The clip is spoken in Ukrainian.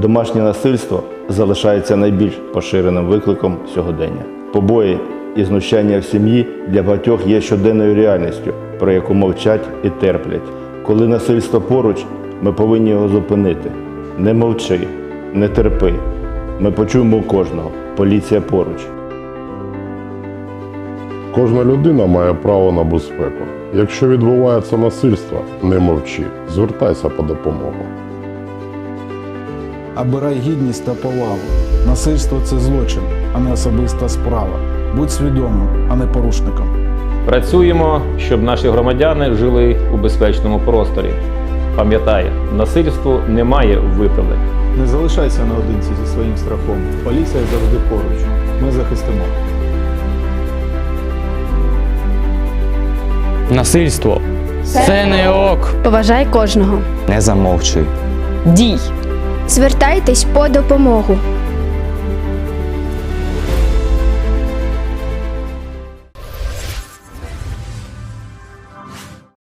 Домашнє насильство залишається найбільш поширеним викликом сьогодення. Побої і знущання в сім'ї для багатьох є щоденною реальністю, про яку мовчать і терплять. Коли насильство поруч, ми повинні його зупинити. Не мовчи, не терпи. Ми почуємо кожного. Поліція поруч. Кожна людина має право на безпеку. Якщо відбувається насильство, не мовчи, звертайся по допомогу. Обирай гідність та повагу. Насильство це злочин, а не особиста справа. Будь свідомим, а не порушником. Працюємо, щоб наші громадяни жили у безпечному просторі. Пам'ятай, насильству немає виправдань. Не залишайся наодинці зі своїм страхом. Поліція завжди поруч. Ми захистимо. Насильство. Це не ок. Поважай кожного. Не замовчуй. Дій. Звертайтесь по допомогу.